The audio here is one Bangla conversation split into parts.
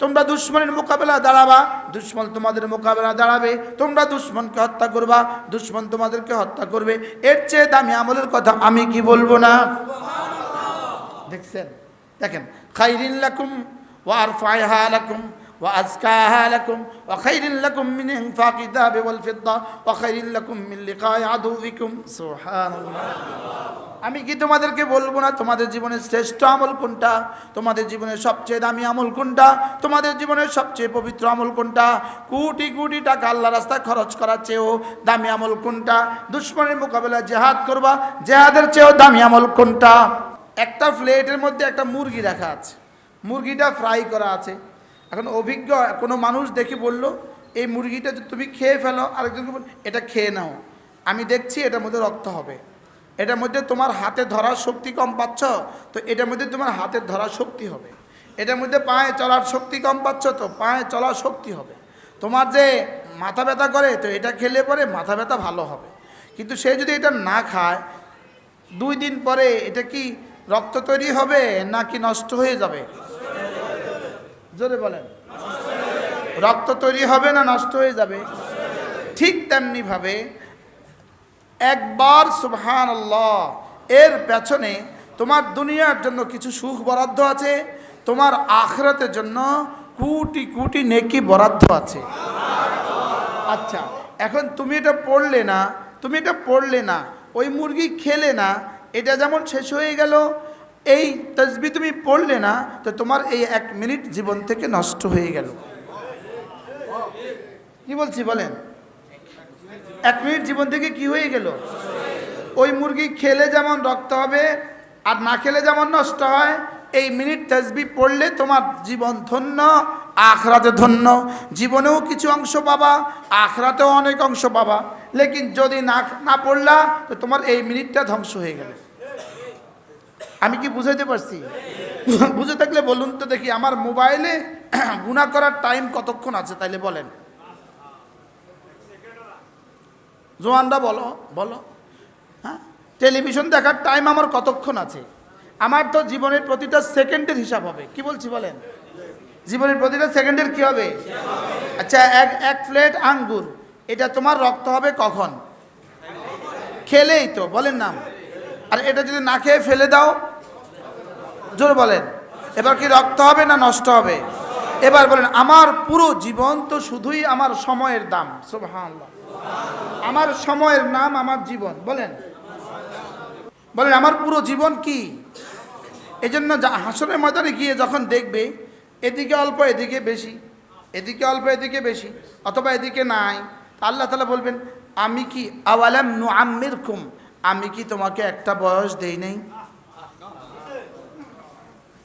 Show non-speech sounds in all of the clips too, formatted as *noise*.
তোমরা দুশ্মনের মোকাবেলা দাঁড়াবা। দুশ্মন তোমাদের মোকাবেলা দাঁড়াবে। তোমরা দুশ্মনকে হত্যা করবা। দুশ্মন তোমাদেরকে হত্যা করবে। এর চেয়ে দামি আমলের কথা আমি কি বলব না? দেখছেন? দেখেন। আরফাইহা লাকুম ওয়া আজকাহা লাকুম ওয়া খাইরিল লাকুম মিন ইনফাকি দাবি ওয়াল ফিদ্দা ওয়া খাইরিল লাকুম মিন লিকায় আদুবিকুম সুবহানাল্লাহ। আমি কি তোমাদেরকে বলব না? তোমাদের জীবনের শ্রেষ্ঠ আমল কোনটা? তোমাদের জীবনের সবচেয়ে দামি আমল কোনটা? তোমাদের জীবনের সবচেয়ে পবিত্র আমল কোনটা? কোটি কোটি টাকা আল্লাহ রাস্তায় খরচ করার চেয়েও দামি আমল কোনটা? দুশ্মনের মোকাবেলায় জেহাদ করবা, জেহাদের চেয়েও দামি আমল কোনটা? একটা প্লেটের মধ্যে একটা মুরগি রাখা আছে। মুরগিটা ফ্রাই করা আছে। এখন অভিজ্ঞ কোনো মানুষ দেখে বলল, এই মুরগিটা তুমি খেয়ে ফেলো, আরেকজনকে এটা খেয়ে নাও। আমি দেখছি এটার মধ্যে রক্ত হবে। এটার মধ্যে তোমার হাতে ধরার শক্তি কম পাচ্ছ, তো এটার মধ্যে তোমার হাতে ধরার শক্তি হবে। এটার মধ্যে পায়ে চলার শক্তি কম পাচ্ছ, তো পায়ে চলার শক্তি হবে। তোমার যে মাথা ব্যথা করে, তো এটা খেলে পরে মাথা ব্যথা ভালো হবে। কিন্তু সে যদি এটা না খায়, দুই দিন পরে এটা কি রক্ত তৈরি হবে নাকি নষ্ট হয়ে যাবে? জোরে বলেন। রক্ত তৈরি হবে না নষ্ট হয়ে যাবে? ঠিক তেমনি ভাবে একবার সুবহান আল্লাহ এর পেছনে তোমার দুনিয়ার জন্য কিছু সুখ বরাদ্দ আছে, তোমার আখরাতের জন্য কুটি কুটি নেকি বরাদ্দ আছে। আচ্ছা এখন তুমি এটা পড়লে না, তুমি এটা পড়লে না, ওই মুরগি খেলে না, এটা যেমন শেষ হয়ে গেল, এই তসবি তুমি পড়লে না, তো তোমার এই এক মিনিট জীবন থেকে নষ্ট হয়ে গেল। কি বলছি বলেন? এক মিনিট জীবন থেকে কি হয়ে গেল? ওই মুরগি খেলে যেমন রক্ত হবে, আর না খেলে যেমন নষ্ট হয়, এই মিনিট তসবি পড়লে তোমার জীবন ধন্য, আখরাতে ধন্য। জীবনেও কিছু অংশ পাবা, আখরাতেও অনেক অংশ পাবা। লেকিন যদি না না পড়লা, তো তোমার এই মিনিটটা ধ্বংস হয়ে গেল। আমি কি বুঝাইতে পারছি? বুঝে থাকলে বলুন তো দেখি, আমার মোবাইলে *clears throat* গুণা করার টাইম কতক্ষণ আছে, তাইলে বলেন। জোয়ানরা বলো বলো। হ্যাঁ? টেলিভিশন দেখার টাইম আমার কতক্ষণ আছে? আমার তো জীবনের প্রতিটা সেকেন্ডের হিসাব হবে। কি বলছি বলেন? জীবনের প্রতিটা সেকেন্ডের কি হবে? আচ্ছা এক এক প্লেট আঙ্গুর, এটা তোমার রক্ত হবে কখন? খেলেই তো, বলেন নাম। আর এটা যদি না খেয়ে ফেলে দাও, জোর বলেন। এবার কি রক্ত হবে না নষ্ট হবে? এবার বলেন, আমার পুরো জীবন তো শুধুই আমার সময়ের দাম। সুবহানাল্লাহ। আমার সময়ের নাম আমার জীবন, বলেন। বলেন, আমার পুরো জীবন কি? এই জন্য হাসনের ময়দানে গিয়ে যখন দেখবে, এদিকে অল্প, এদিকে বেশি, এদিকে অল্প, এদিকে বেশি, অথবা এদিকে নাই আল্লাহ তালা বলবেন, আমি কি আওয়ালাম নু আম্মির কুম আমি কি তোমাকে একটা বয়স দেই নাই?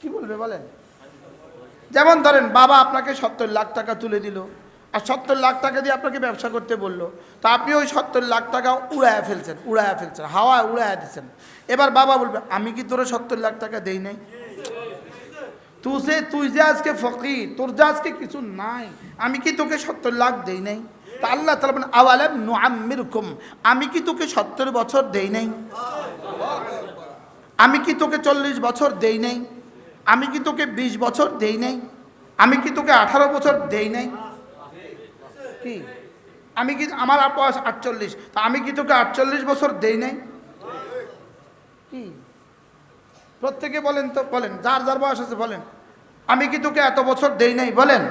কি বলবে বলেন? যেমন ধরেন, বাবা আপনাকে সত্তর লাখ টাকা তুলে দিল। আর সত্তর লাখ টাকা দিয়ে আপনাকে ব্যবসা করতে বলল। তো আপনি ওই সত্তর লাখ টাকা উড়ায় ফেলছেন উড়ায় ফেলছেন, হাওয়ায় উড়ায় দিচ্ছেন এবার বাবা বলবে, আমি কি তোরা সত্তর লাখ টাকা দেই নাই? তুই সে, তুই যে আজকে ফকি তোর যে আজকে কিছু নাই, আমি কি তোকে সত্তর লাখ দেই নাই? তা আল্লাহ তালা বলেন, আওয়ালাম নুআম্মির কুম আমি কি তোকে সত্তর বছর দেই নাই? আমি কি তোকে চল্লিশ বছর দেই নাই? আমি কি তোকে বিশ বছর দেই নাই? আমি কি তোকে আঠারো বছর দেই নাই? কি? আমি কি আমার বয়স আটচল্লিশ। তা আমি কি তোকে আটচল্লিশ বছর দেই নাই? কি? প্রত্যেকে বলেন তো, বলেন। যার যার বয়স আছে বলেন। আমি কি তোকে এত বছর দেই নাই? বলেন।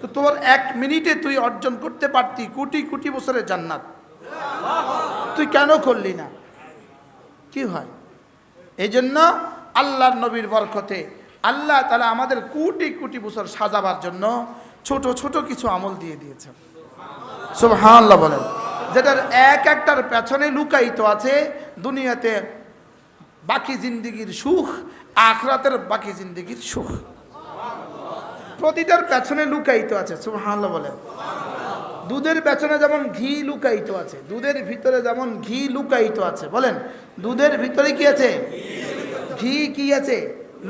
তো তোর এক মিনিটে তুই অর্জন করতে পারতি কোটি কোটি বছরের জান্নাত। তুই কেন করলি না? কি হয়? এই জন্য আল্লাহর নবীর বরকতে আল্লাহ তালা আমাদের কোটি কোটি বছর সাজাবার জন্য ছোট ছোট কিছু আমল দিয়ে দিয়েছেন সব হাল্লা বলেন। যেটার এক একটার পেছনে লুকায়িত আছে দুনিয়াতে বাকি জিন্দিগির সুখ, আখরাতের বাকি জিন্দিগির সুখ। প্রতিটার পেছনে লুকায়িত আছে সব সুবহানাল্লাহ বলেন। দুধের পেছনে যেমন ঘি লুকায়িত আছে, দুধের ভিতরে যেমন ঘি লুকায়িত আছে, বলেন। দুধের ভিতরে কি আছে? ঘি কি আছে?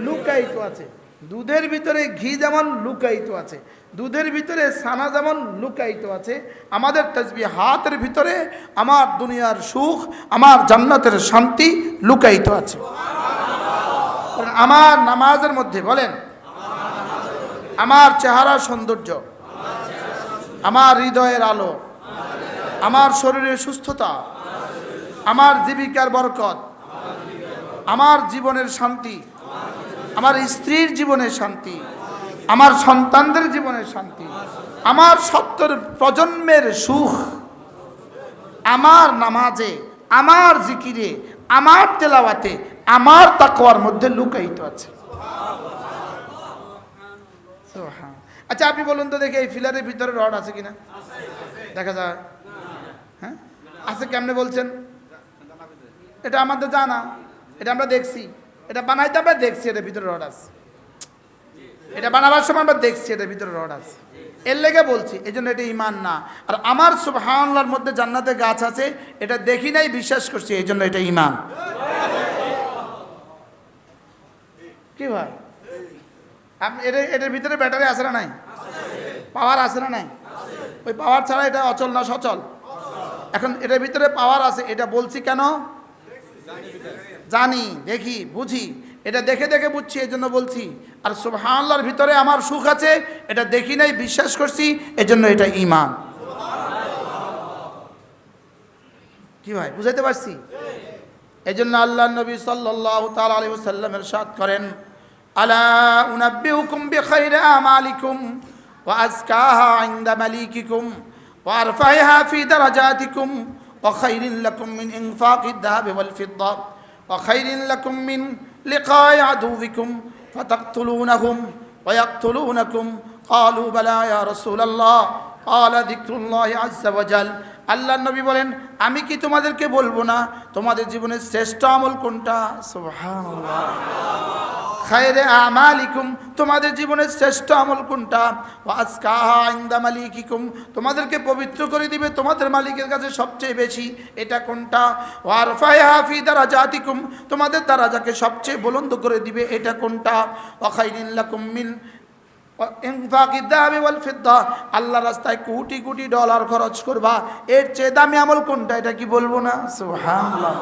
লুকায়িত আছে। দুধের ভিতরে ঘি যেমন লুকায়িত আছে, দুধের ভিতরে সানা যেমন লুকায়িত আছে, আমাদের তসবি হাতের ভিতরে আমার দুনিয়ার সুখ, আমার জান্নাতের শান্তি লুকায়িত আছে। আমার নামাজের মধ্যে বলেন, আমার চেহারা সৌন্দর্য, আমার হৃদয়ের আলো, আমার শরীরের সুস্থতা, আমার জীবিকার বরকত, আমার জীবনের শান্তি আমার স্ত্রীর জীবনে শান্তি, আমার সন্তানদের জীবনে শান্তি, আমার সত্তর প্রজন্মের সুখ, আমার নামাজে, আমার জিকিরে, আমার তেলাওয়াতে, আমার তাকওয়ার মধ্যে লুকায়িত আছে। আচ্ছা আপনি বলুন তো দেখি এই ফিলারের ভিতরে রড আছে কিনা? দেখা যায় হ্যাঁ? আছে কেমনে বলছেন? এটা আমাদের জানা, এটা আমরা দেখছি। এটা বানাইতে আমরা দেখছি এটার ভিতরে রড আছে। এটা বানাবার সময় আমরা দেখছি এটার ভিতরে রড আছে। এর লেগে বলছি এই জন্য এটা ইমান না। আর আমার সুবহানাল্লাহর মধ্যে জান্নাতে গাছ আছে, এটা দেখি নাই, বিশ্বাস করছি এই জন্য এটা ইমান কি ভাই? আপনি এটার এটার ভিতরে ব্যাটারি আছে না নাই? পাওয়ার আছে না নাই? ওই পাওয়ার ছাড়া এটা অচল না সচল? এখন এটার ভিতরে পাওয়ার আছে, এটা বলছি কেন? জানি, দেখি, বুঝি। এটা দেখে দেখে বুঝছি এই জন্য বলছি। আর সুবহানাল্লাহর ভিতরে আমার সুখ আছে, এটা দেখি নাই, বিশ্বাস করছি, এজন্য এটা ইমান কি ভাই, বুঝাইতে পারছি? এই জন্য আল্লাহ নবী সাল্লাল্লাহু তাআলা আলাইহি ওয়াসাল্লামের সাথ করেন, আলা উনাব্বিউকুম বিখাইরি আমালিকুম, ওয়া আজকাহা ইনদা মালিকিকুম, ওয়া আরফাইহা ফি দারাজাতিকুম, ওয়া খাইরিন লাকুম মিন ইনফাকিদ যাহাবি ওয়াল ফিদ্দা। ওয়া খাইরিন লাকুম মিন লিকাই আদুবিকুম ফাতাকতুলুনাহুম ওয়া ইয়াকতুলুনাকুম قالوا بلى يا رسول الله قال ذكر الله عز وجل আল্লাহ নবী বলেন আমি কি তোমাদেরকে বলবো না তোমাদের জীবনের শ্রেষ্ঠ আমল কোনটা সুবহানাল্লাহ খায়রে আমালিকুম, তোমাদের জীবনের শ্রেষ্ঠ আমল কোনটা? ওয়াজকাহা ইনদা মালিকিকুম, তোমাদেরকে পবিত্র করে দিবে তোমাদের মালিকের কাছে সবচেয়ে বেশি, এটা কোনটা? ওয়ারফাইহা ফি দারাজাতিকুম, তোমাদের দারাজাকে সবচেয়ে বুলন্দ করে দিবে, এটা কোনটা? ওয়াখাইরিন লাকুম ইনফাকি দাবি ওয়াল ফিদ্দা আল্লাহ রাস্তায় কোটি কোটি ডলার খরচ করবা, এর চেয়ে দামি আমল কোনটা, এটা কি বলব না? সুবহানাল্লাহ।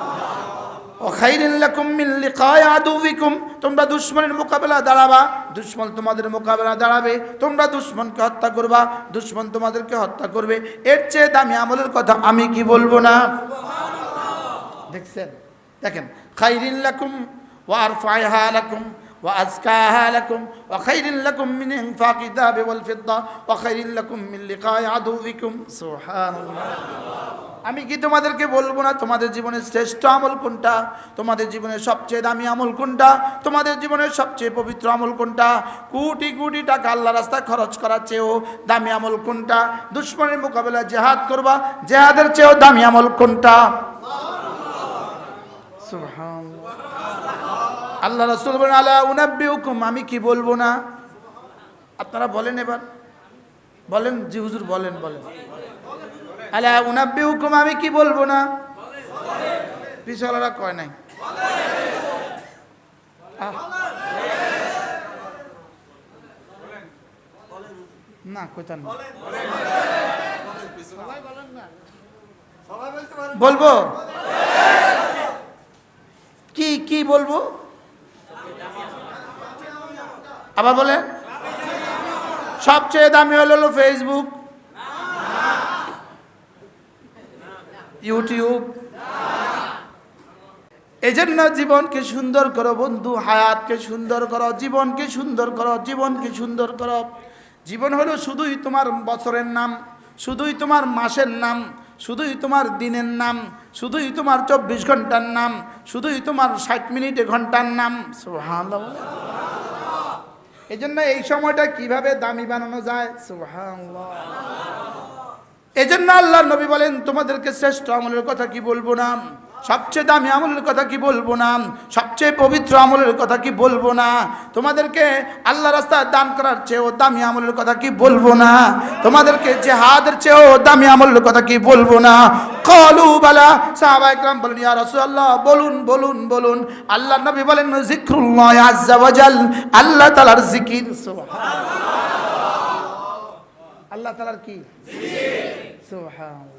তোমরা দুশ্মনের মোকাবেলা দাঁড়াবা, দুশ্মন তোমাদের মোকাবেলা দাঁড়াবে, তোমরা দুশ্মনকে হত্যা করবা, দুশ্মন তোমাদেরকে হত্যা করবে। এর চেয়ে দামি আমলের কথা আমি কি বলব না? দেখছেন? দেখেন খাইরিল্লাকুম ওয়ার ফাইহা লাকুম। وأزكاها لكم وخير لكم من إنفاق الذهب والفضة وخير لكم من لقاء عدوكم سبحان الله আমি কি তোমাদেরকে বলবো না তোমাদের জীবনের শ্রেষ্ঠ আমল কোনটা তোমাদের জীবনের সবচেয়ে দামি আমল কোনটা তোমাদের জীবনের সবচেয়ে পবিত্র আমল কোনটা কোটি কোটি টাকা আল্লাহ রাস্তায় খরচ করার চেয়েও দামি আমল কোনটা দুশ্মনের মোকাবেলা জেহাদ করবা জেহাদের চেয়েও দামি আমল কোনটা সুবহানাল্লাহ আল্লাহ রসুল বলেন, আলা উনাব্বি হুকুম আমি কি বলব না? আপনারা বলেন এবার। বলেন, জি হুজুর, বলেন বলেন। আলা উনাব্বি হুকুম আমি কি বলব না? পিছলারা কয় নাই। না কোথায় বলব? কি কি বলব? আবার বলে, সবচেয়ে দামি হলো ফেসবুক ইউটিউব এজন্য জীবনকে সুন্দর করো বন্ধু, হায়াতকে সুন্দর করো, জীবনকে সুন্দর করো, জীবনকে সুন্দর করো। জীবন হলো শুধুই তোমার বছরের নাম, শুধুই তোমার মাসের নাম, শুধুই তোমার দিনের নাম, শুধুই তোমার চব্বিশ ঘণ্টার নাম, শুধুই তোমার ষাট মিনিটে ঘণ্টার নাম। বলে। এই জন্য এই সময়টা কীভাবে দামি বানানো যায়? এজন্য আল্লাহ নবী বলেন, তোমাদেরকে শ্রেষ্ঠ আমলের কথা কি বলব না সবচেয়ে দামি আমলের কথা কি বলব না? সবচেয়ে পবিত্র আমলের কথা কি বলব না? তোমাদেরকে আল্লাহ রাস্তায় দান করার চেয়েও দামি আমলের কথা কি বলব না? তোমাদেরকে যে জেহাদের চেয়েও দামি আমলের কথা কি বলব না? কলু বালা, সাহাবা একরাম বলেন, ইয়া রাসূলুল্লাহ, বলুন বলুন বলুন। আল্লাহ নবী বলেন জিক্রুল্লাহ আজ্জা ওয়াজাল আল্লাহ তাআলার জিকির, সুবহানাল্লাহ। আল্লাহ তাআলার কি? সুবহানাল্লাহ।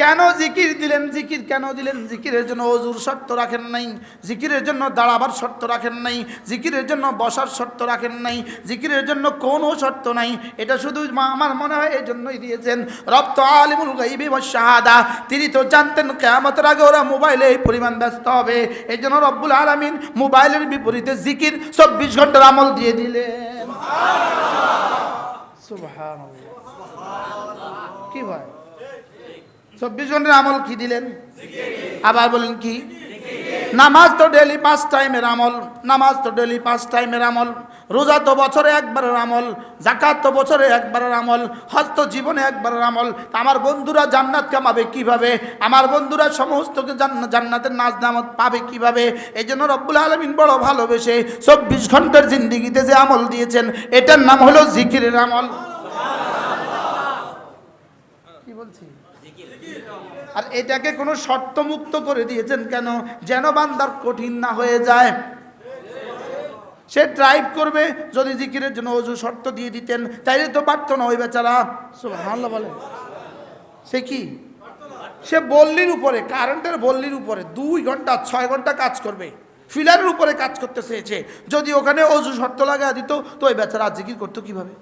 কেন জিকির দিলেন জিকির? কেন দিলেন জিকিরের জন্য অজুর শর্ত রাখেন নাই? জিকিরের জন্য দাঁড়াবার শর্ত রাখেন নাই? জিকিরের জন্য বসার শর্ত রাখেন নাই? জিকিরের জন্য কোনো শর্ত নাই? এটা শুধু আমার মনে হয় এই জন্যই দিয়েছেন। রব তো আলিমুল গাইবি শাহাদা। তিনি তো জানতেন কেয়ামতের আগে ওরা মোবাইলে এই পরিমাণ ব্যস্ত হবে। এই জন্য রব্বুল আলামিন মোবাইলের বিপরীতে জিকির চব্বিশ ঘণ্টার আমল দিয়ে দিলেন। কি ভাই? চব্বিশ ঘণ্টার আমল কি দিলেন? আবার বলেন কি? নামাজ তো ডেলি পাঁচ টাইমের আমল, নামাজ তো ডেলি পাঁচ টাইমের আমল, রোজা তো বছরে একবারের আমল জাকাত তো বছরে একবারের আমল, হজ তো জীবনে একবারের আমল। আমার বন্ধুরা জান্নাত কামাবে কীভাবে? আমার বন্ধুরা সমস্তকে জান্নাতের নাচ নামত পাবে কীভাবে? এই জন্য রব্বুল আলমিন বড় ভালোবেসে চব্বিশ ঘণ্টার জিন্দিগিতে যে আমল দিয়েছেন, এটার নাম হলো জিকিরের আমল কি বলছি আর এটাকে কোনো শর্তমুক্ত করে দিয়েছেন কেন? যেন বান্দার কঠিন না হয়ে যায়। সে ড্রাইভ করবে, যদি জিকিরের জন্য অজু শর্ত দিয়ে দিতেন, তাইলে তো পারতো না ওই বেচারা। সুবহানাল্লাহ বলে সে কি? সে বল্লির উপরে, কারেন্টের বল্লির উপরে দুই ঘণ্টা, ছয় ঘণ্টা কাজ করবে। ফিলারের উপরে কাজ করতে চেয়েছে। যদি ওখানে অজু শর্ত লাগা দিত, তো ওই বেচারা জিকির করতো কীভাবে?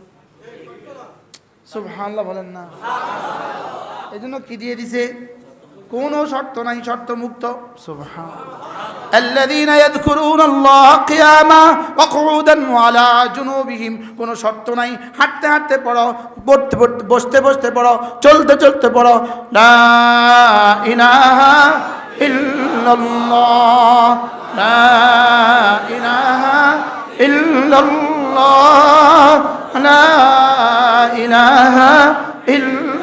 সুবহানাল্লাহ বলেন না। এজন্য কি দিয়ে দিছে? কোনো শর্ত নাই শর্ত মুক্ত কোনো শর্ত নাই। হাঁটতে হাঁটতে পড়ো পড়তে পড়তে বসতে বসতে পড়ো, চলতে চলতে পড়ো। লা ইলাহা ইল্লাল্লাহ। লা ইলাহা ইল্লাল্লাহ। লা ইলাহা ইল্লাল্লাহ।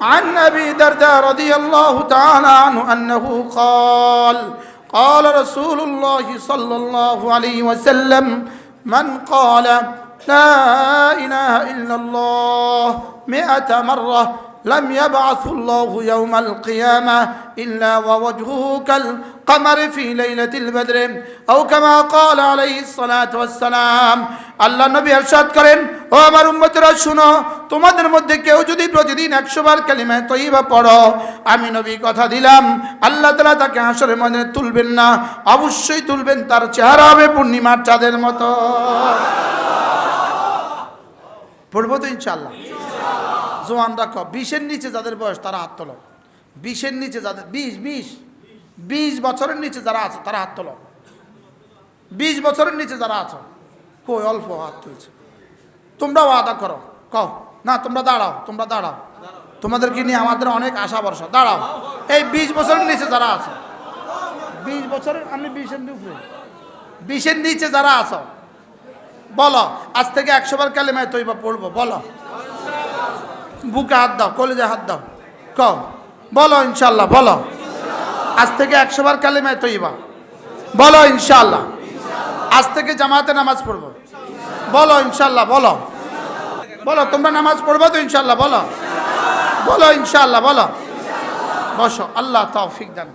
عن أبي درداء رضي الله تعالى عنه أنه قال قال رسول الله صلى الله عليه وسلم من قال لا إله إلا الله مئة مرة لم يبعث الله يوم القيامة إلا ووجهه كالقمر في ليلة البدر أو كما قال عليه الصلاة والسلام আল্লাহ নবী ارشاد করেন ও আমার উম্মতরা শুনো তোমাদের মধ্যে কেউ যদি প্রতিদিন একশো বার কালিমায় তৈবা পড়ো আমি নবী কথা দিলাম আল্লাহ তালা তাকে হাসরের মধ্যে তুলবেন না অবশ্যই তুলবেন তার চেহারা হবে পূর্ণিমার চাঁদের মতো পড়বো তো ইনশাল্লাহ জোয়ানরা ক বিশের নিচে যাদের বয়স, তারা হাত তোলো। বিশের নিচে যাদের, বিশ বিশ। বিশ বছরের নিচে যারা আছে, তারা হাত তোলো। বিশ বছরের নিচে যারা আছো, কই অল্প হাত তুলছে। তোমরাও আদা করো। কও, না, তোমরা দাঁড়াও তোমরা দাঁড়াও। তোমাদেরকে নিয়ে আমাদের অনেক আশা ভরসা? দাঁড়াও। এই বিশ বছরের নিচে যারা আছে, বিশ বছরের, আমি বিশের উপরে বিশের নিচে যারা আছো, বলো, আজ থেকে একশো বার কালেমায় তৈবা পড়ব, বলো। বুকে হাত দাও কলেজে হাত দাও। কও, বলো ইনশাল্লাহ বলো। আজ থেকে একশো বার কালেমায় তৈবা বলো ইনশাল্লাহ আজ থেকে জামাতে নামাজ পড়ব। বলো ইনশাল্লাহ বলো। বলো, তোমরা নামাজ পড়ব তো ইনশাল্লাহ বলো। বলো ইনশাল্লাহ বলো। বসো, আল্লাহ তৌফিক দান।